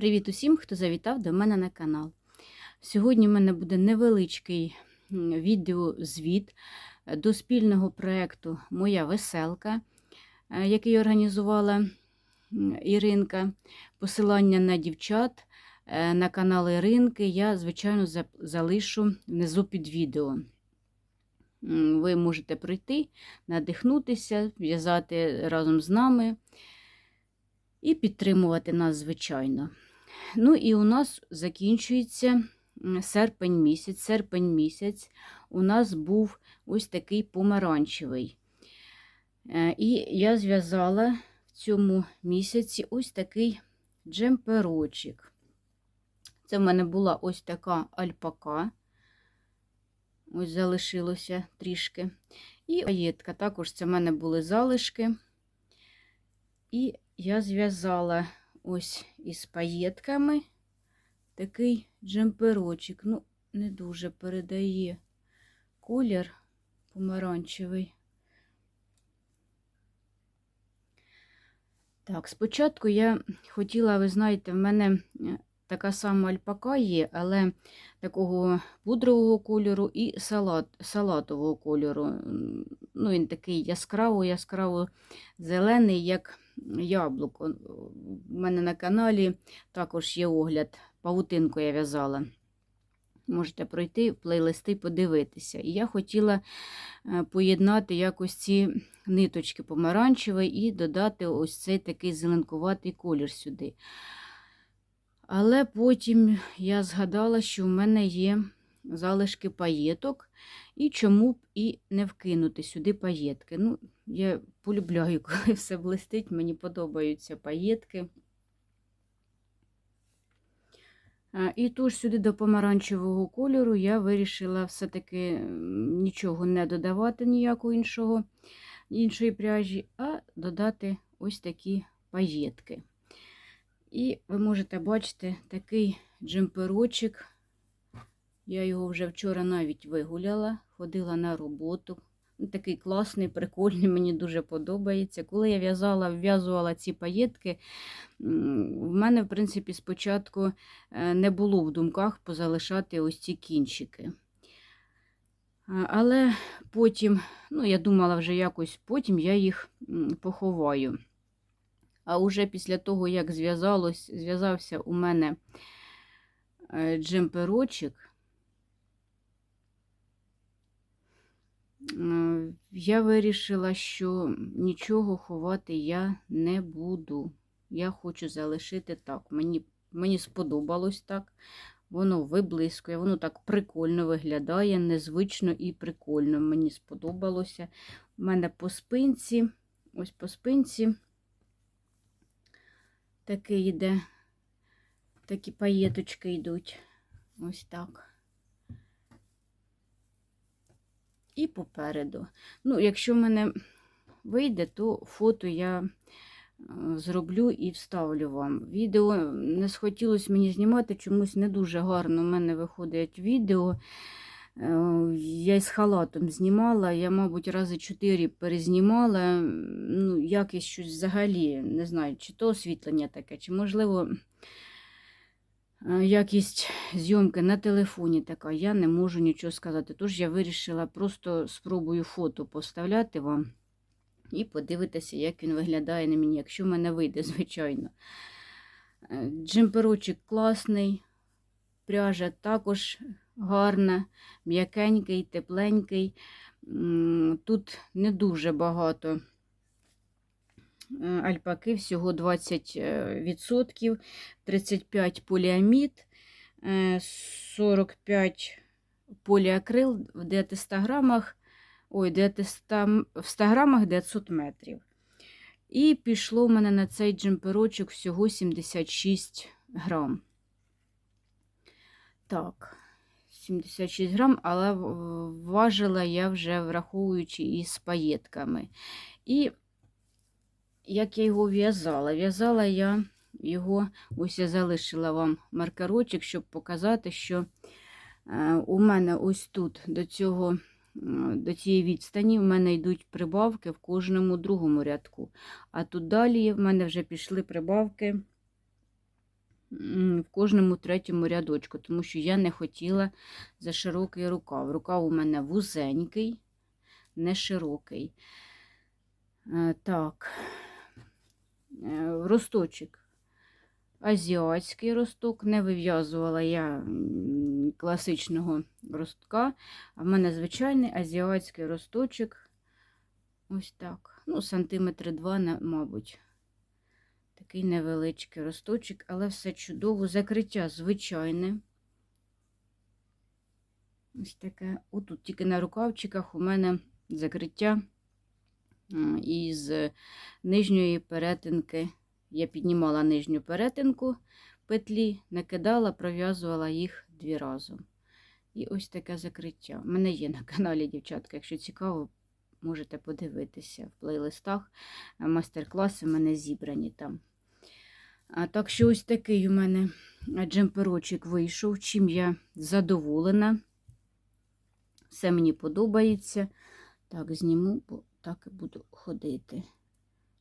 Привіт усім, хто завітав до мене на канал. Сьогодні в мене буде невеличкий відеозвіт до спільного проєкту Моя веселка, е, який організувала Іринка. Посилання на дівчат е, на канал Іринки я, звичайно, залишу внизу під відео. Ви можете прийти, надихнутися, в'язати разом з нами і підтримувати нас, звичайно. Ну і у нас закінчується серпень місяць. Серпень місяць у нас був ось такий помаранчевий. Е, І я зв'язала в цьому місяці ось такий джемперочок. Це в мене була ось така альпака. Ось залишилося трішки. І паєтка. Також це в мене були залишки. І я зв'язала ось із паєтками такий джемперочок. Ну, не дуже передає колір помаранчевий. Так, спочатку я хотіла, ви знаєте, в мене е, така сама альпака є, але такого пудрового кольору і салат, салатового кольору. Ну, він такий яскраво-яскраво зелений, як яблуко. У мене на каналі також є огляд, павутинку я в'язала. Можете пройти в плейлисти подивитися. І я хотіла е, поєднати якось ці ниточки помаранчеві і додати ось цей такий зеленкуватий колір сюди. Але потім я згадала, що в мене є залишки паєток, і чому б і не вкинути сюди паєтки. Ну, я полюбляю, коли все блистить, мені подобаються паєтки. І тож сюди до помаранчевого кольору я вирішила все-таки нічого не додавати, ніякого іншого, іншої пряжі, а додати ось такі паєтки. І ви можете бачити такий джемперочок. Я його вже вчора навіть вигуляла, ходила на роботу. Такий класний, прикольний, мені дуже подобається. Коли я в'язала, вв'язувала ці паєтки, в мене, в принципі, спочатку е, не було в думках позалишати ось ці кінчики. Але потім, ну, я думала вже якось потім я їх поховаю. А уже після того, як зв'язався у мене е, джемперочок, я вирішила, що нічого ховати я не буду. Я хочу залишити так. Мені, мені сподобалось так. Воно виблискує, воно так прикольно виглядає, незвично і прикольно. Мені сподобалося. У мене по спинці, ось по спинці такий йде, такі паєточки йдуть. Ось так. І попереду. Ну, якщо в мене вийде, то фото я е, зроблю і вставлю вам. Відео не схотілося мені знімати, чомусь не дуже гарно в мене виходить відео. Е, Я із халатом знімала, я, мабуть, рази чотири перезнімала. Ну, якось щось взагалі, не знаю, чи то освітлення таке, чи, можливо, якість зйомки на телефоні така, я не можу нічого сказати. Тож я вирішила просто спробую фото поставляти вам і подивитися, як він виглядає на мені, якщо в мене вийде, звичайно. Е, Джемперочок класний, пряжа також гарна, м'якенький, тепленький. Тут не дуже багато е, альпаки, всього 20%, 35 поліамід, е, 45 поліакрил в 900 грамах, ой, 900, в 100 грамах 900 метрів. І пішло в мене на цей джемперочок всього 76 грам. Так, 76 грам, але важила я вже враховуючи із паєтками. І як я його в'язала? В'язала я його, ось я залишила вам маркерочок, щоб показати, що е, у мене ось тут до цього, до цієї відстані в мене йдуть прибавки в кожному другому рядку. А тут далі в мене вже пішли прибавки в кожному третьому рядочку, тому що я не хотіла за широкий рукав. Рукав у мене вузенький, не широкий. Е, Так, росточок. Азіатський росток, не вив'язувала я класичного ростка, а в мене звичайний азіатський росточок. Ось так. Ну, сантиметри два, мабуть. Такий невеличкий росточок, але все чудово. Закриття звичайне. Ось таке. Отут тільки на рукавчиках у мене закриття із нижньої перетинки. Я піднімала нижню перетинку петлі, накидала, пров'язувала їх дві разом. І ось таке закриття. У мене є на каналі, дівчатка, якщо цікаво, можете подивитися в плейлистах. Е, Майстер-класи в мене зібрані там. А, так що ось такий у мене джемперочок вийшов, чим я задоволена. Все мені подобається. Так, зніму, бо так і буду ходити.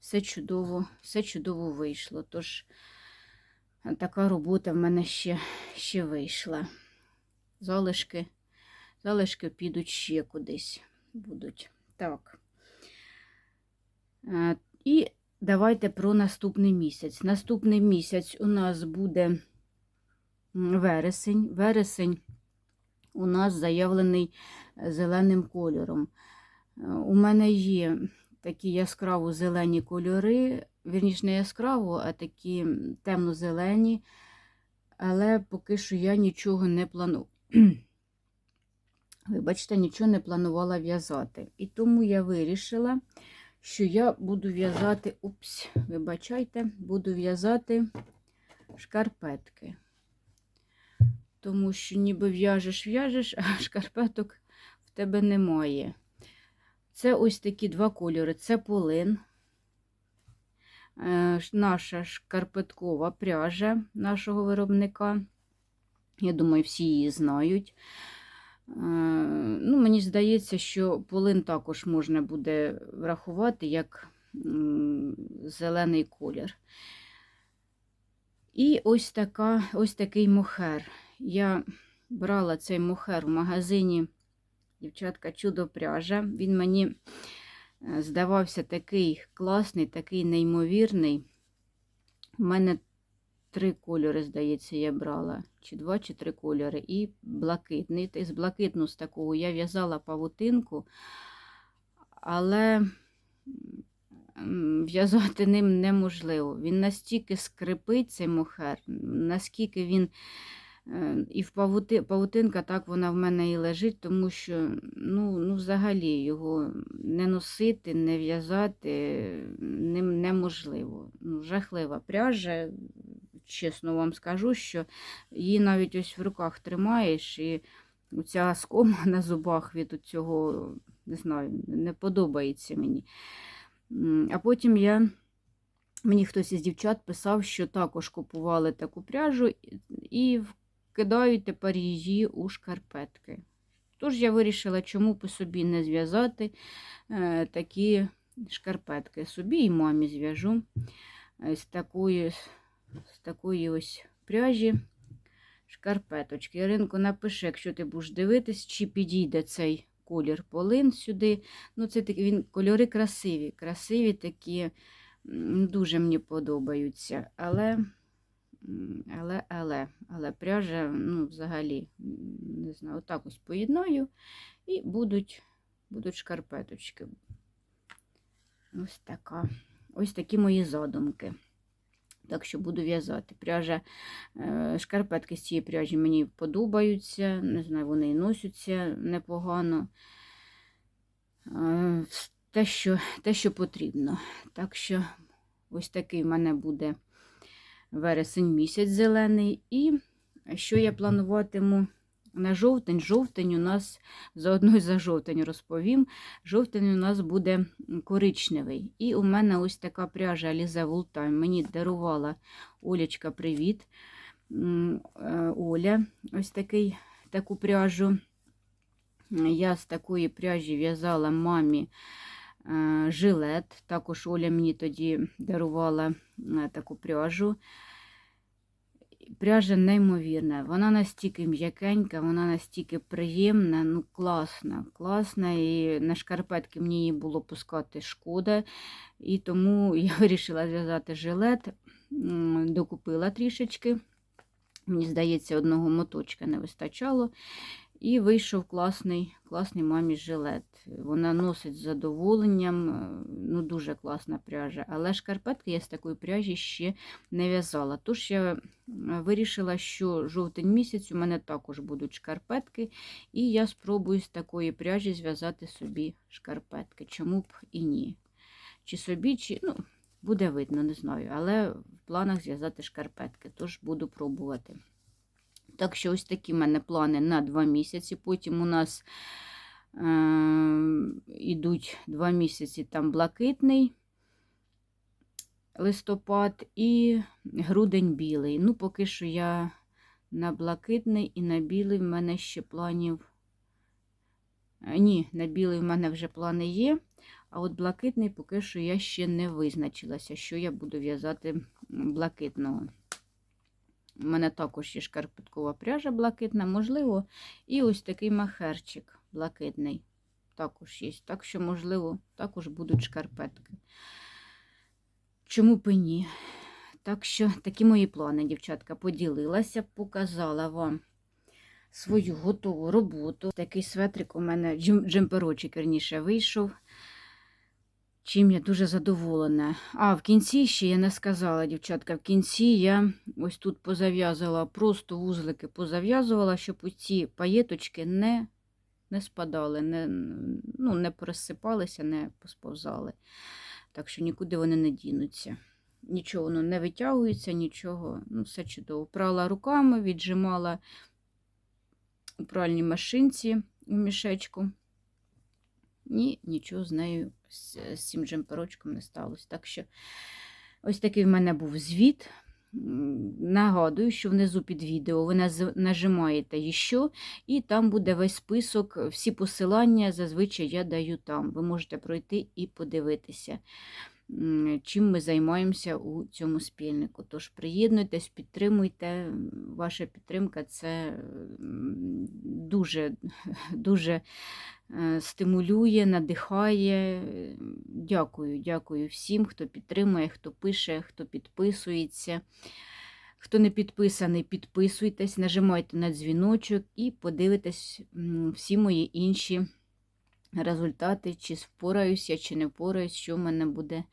Все чудово, все чудово вийшло. Тож така робота в мене ще, ще вийшла. Залишки, залишки підуть ще кудись будуть. Так. Е, І давайте про наступний місяць. Наступний місяць у нас буде вересень. Вересень у нас заявлений е, зеленим кольором. У мене є такі яскраво зелені кольори, вірніше, не яскраво, а такі темно-зелені, але поки що я нічого не планую. Вибачте, нічого не планувала в'язати. І тому я вирішила, що я буду в'язати, упс, вибачайте, буду в'язати шкарпетки. Тому що ніби в'яжеш, в'яжеш, а шкарпеток в тебе немає. Це ось такі два кольори. Це полин, е, наша шкарпеткова пряжа нашого виробника. Я думаю, всі її знають. Е, Ну, мені здається, що полин також можна буде врахувати як зелений колір. І ось, така, ось такий мохер. Я брала цей мохер в магазині дівчатка чудо пряжа. Він мені е, здавався такий класний, такий неймовірний. У мене три кольори, здається, я брала. Чи два, чи три кольори. І блакитний. З блакитну з такого я в'язала павутинку, але в'язати ним неможливо. Він настільки скрипить цей мохер, наскільки він. Е, І в павути, павутинка так вона в мене і лежить, тому що ну, ну, взагалі його не носити, не в'язати ним неможливо. Ну, жахлива пряжа, чесно вам скажу, що її навіть ось в руках тримаєш, і ця скома на зубах від цього, не знаю, не подобається мені. А потім я. Мені хтось із дівчат писав, що також купували таку пряжу і вкидають тепер її у шкарпетки. Тож я вирішила, чому б собі не зв'язати е, такі шкарпетки. Собі і мамі зв'яжу з такої, з такої ось пряжі шкарпеточки. Яринко, напиши, якщо ти будеш дивитись, чи підійде цей колір полин сюди. Ну, це такі він кольори красиві, красиві такі. Дуже мені подобаються. Але, але, але, але пряжа, ну, взагалі, не знаю, отак ось поєднаю і будуть, будуть шкарпеточки. Ось така. Ось такі мої задумки. Так що буду в'язати. Пряжа, е, шкарпетки з цієї пряжі мені подобаються. Не знаю, вони і носяться непогано. Е, Те, що, те, що потрібно. Так що ось такий в мене буде вересень місяць зелений. І що я плануватиму на жовтень? Жовтень у нас, заодно й за жовтень розповім. Жовтень у нас буде коричневий. І у мене ось така пряжа Alize Wooltime. Мені дарувала Олечка, привіт. Е, Оля, ось такий, таку пряжу. Я з такої пряжі в'язала мамі жилет. Також Оля мені тоді дарувала е, таку пряжу. Пряжа неймовірна. Вона настільки м'якенька, вона настільки приємна, ну класна, класна. І на шкарпетки мені її було пускати шкода. І тому я вирішила зв'язати жилет, докупила трішечки. Мені здається, одного моточка не вистачало. І вийшов класний, класний мамі жилет. Вона носить з задоволенням, е, ну дуже класна пряжа. Але шкарпетки я з такої пряжі ще не в'язала. Тож я е, вирішила, що жовтень місяць у мене також будуть шкарпетки, і я спробую з такої пряжі зв'язати собі шкарпетки. Чому б і ні? Чи собі, чи ну, буде видно, не знаю. Але в планах зв'язати шкарпетки, тож буду пробувати. Так що ось такі в мене плани на два місяці. Потім у нас е, йдуть два місяці там блакитний листопад і грудень білий. Ну, поки що я на блакитний і на білий в мене ще планів. Е, Ні, на білий в мене вже плани є. А от блакитний поки що я ще не визначилася, що я буду в'язати блакитного. У мене також є шкарпеткова пряжа блакитна, можливо, і ось такий махерчик блакитний. Також є. Так що, можливо, також будуть шкарпетки. Чому б і ні? Так що такі мої плани, дівчатка, поділилася, показала вам свою готову роботу. Такий светрик у мене, джем- джемперочок, верніше, вийшов. Чим я дуже задоволена. А, в кінці ще я не сказала, дівчатка, в кінці я ось тут позав'язувала, просто вузлики позав'язувала, щоб ці паєточки не, не спадали, не, ну, не просипалися, не посповзали. Так що нікуди вони не дінуться. Нічого воно не витягується, нічого, ну, все чудово. Прала руками, віджимала у пральній машинці у мішечку. Ні, нічого з нею, з, з цим джемперочком не сталося. Так що ось такий в мене був звіт. Нагадую, що внизу під відео ви нажимаєте «Іщо» і там буде весь список, всі посилання зазвичай я даю там. Ви можете пройти і подивитися, чим ми займаємося у цьому спільнику. Тож приєднуйтесь, підтримуйте. Ваша підтримка це дуже, дуже е, стимулює, надихає. Дякую, дякую всім, хто підтримує, хто пише, хто підписується. Хто не підписаний, підписуйтесь, нажимайте на дзвіночок і подивитесь всі мої інші результати, чи впораюся, чи не впораюсь, що в мене буде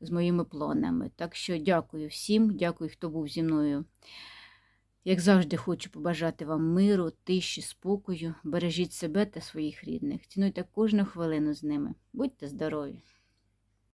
з моїми планами. Так що дякую всім, дякую, хто був зі мною. Як завжди, хочу побажати вам миру, тиші, спокою. Бережіть себе та своїх рідних. Цінуйте кожну хвилину з ними. Будьте здорові!